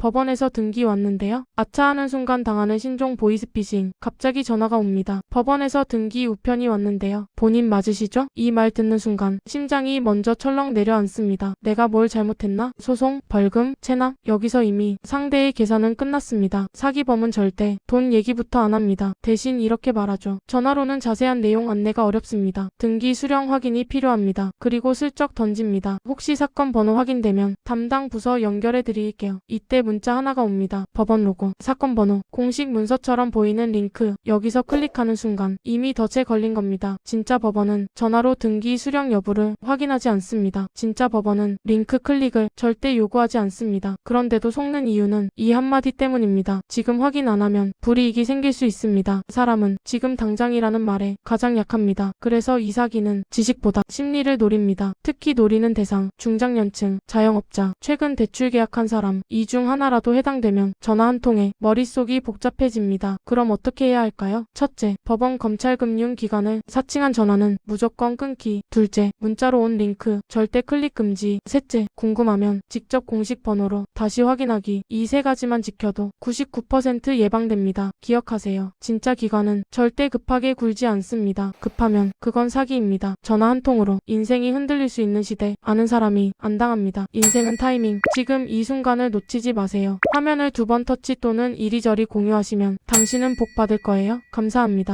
법원에서 등기 왔는데요. 아차 하는 순간 당하는 신종 보이스피싱. 갑자기 전화가 옵니다. 법원에서 등기 우편이 왔는데요. 본인 맞으시죠? 이 말 듣는 순간 심장이 먼저 철렁 내려앉습니다. 내가 뭘 잘못했나? 소송, 벌금, 체납. 여기서 이미 상대의 계산은 끝났습니다. 사기범은 절대 돈 얘기부터 안 합니다. 대신 이렇게 말하죠. 전화로는 자세한 내용 안내가 어렵습니다. 등기 수령 확인이 필요합니다. 그리고 슬쩍 던집니다. 혹시 사건 번호 확인되면 담당 부서 연결해 드릴게요. 이때 문자 하나가 옵니다. 법원 로고, 사건 번호, 공식 문서처럼 보이는 링크. 여기서 클릭하는 순간 이미 덫에 걸린 겁니다. 진짜 법원은 전화로 등기 수령 여부를 확인하지 않습니다. 진짜 법원은 링크 클릭을 절대 요구하지 않습니다. 그런데도 속는 이유는 이 한마디 때문입니다. 지금 확인 안 하면 불이익이 생길 수 있습니다. 사람은 지금 당장이라는 말에 가장 약합니다. 그래서 이 사기는 지식보다 심리를 노립니다. 특히 노리는 대상, 중장년층, 자영업자, 최근 대출 계약한 사람, 이중 하나 라도 해당되면 전화 한 통에 머릿속이 복잡해집니다. 그럼 어떻게 해야 할까요? 첫째, 법원 검찰 금융 기관을 사칭한 전화는 무조건 끊기. 둘째, 문자로 온 링크 절대 클릭 금지. 셋째, 궁금하면 직접 공식 번호로 다시 확인하기. 이 세 가지만 지켜도 99% 예방됩니다. 기억하세요. 진짜 기관은 절대 급하게 굴지 않습니다. 급하면 그건 사기입니다. 전화 한 통으로 인생이 흔들릴 수 있는 시대 아는 사람이 안 당합니다. 인생은 타이밍. 지금 이 순간을 놓치지 마 세요. 화면을 두 번 터치 또는 이리저리 공유하시면 당신은 복 받을 거예요. 감사합니다.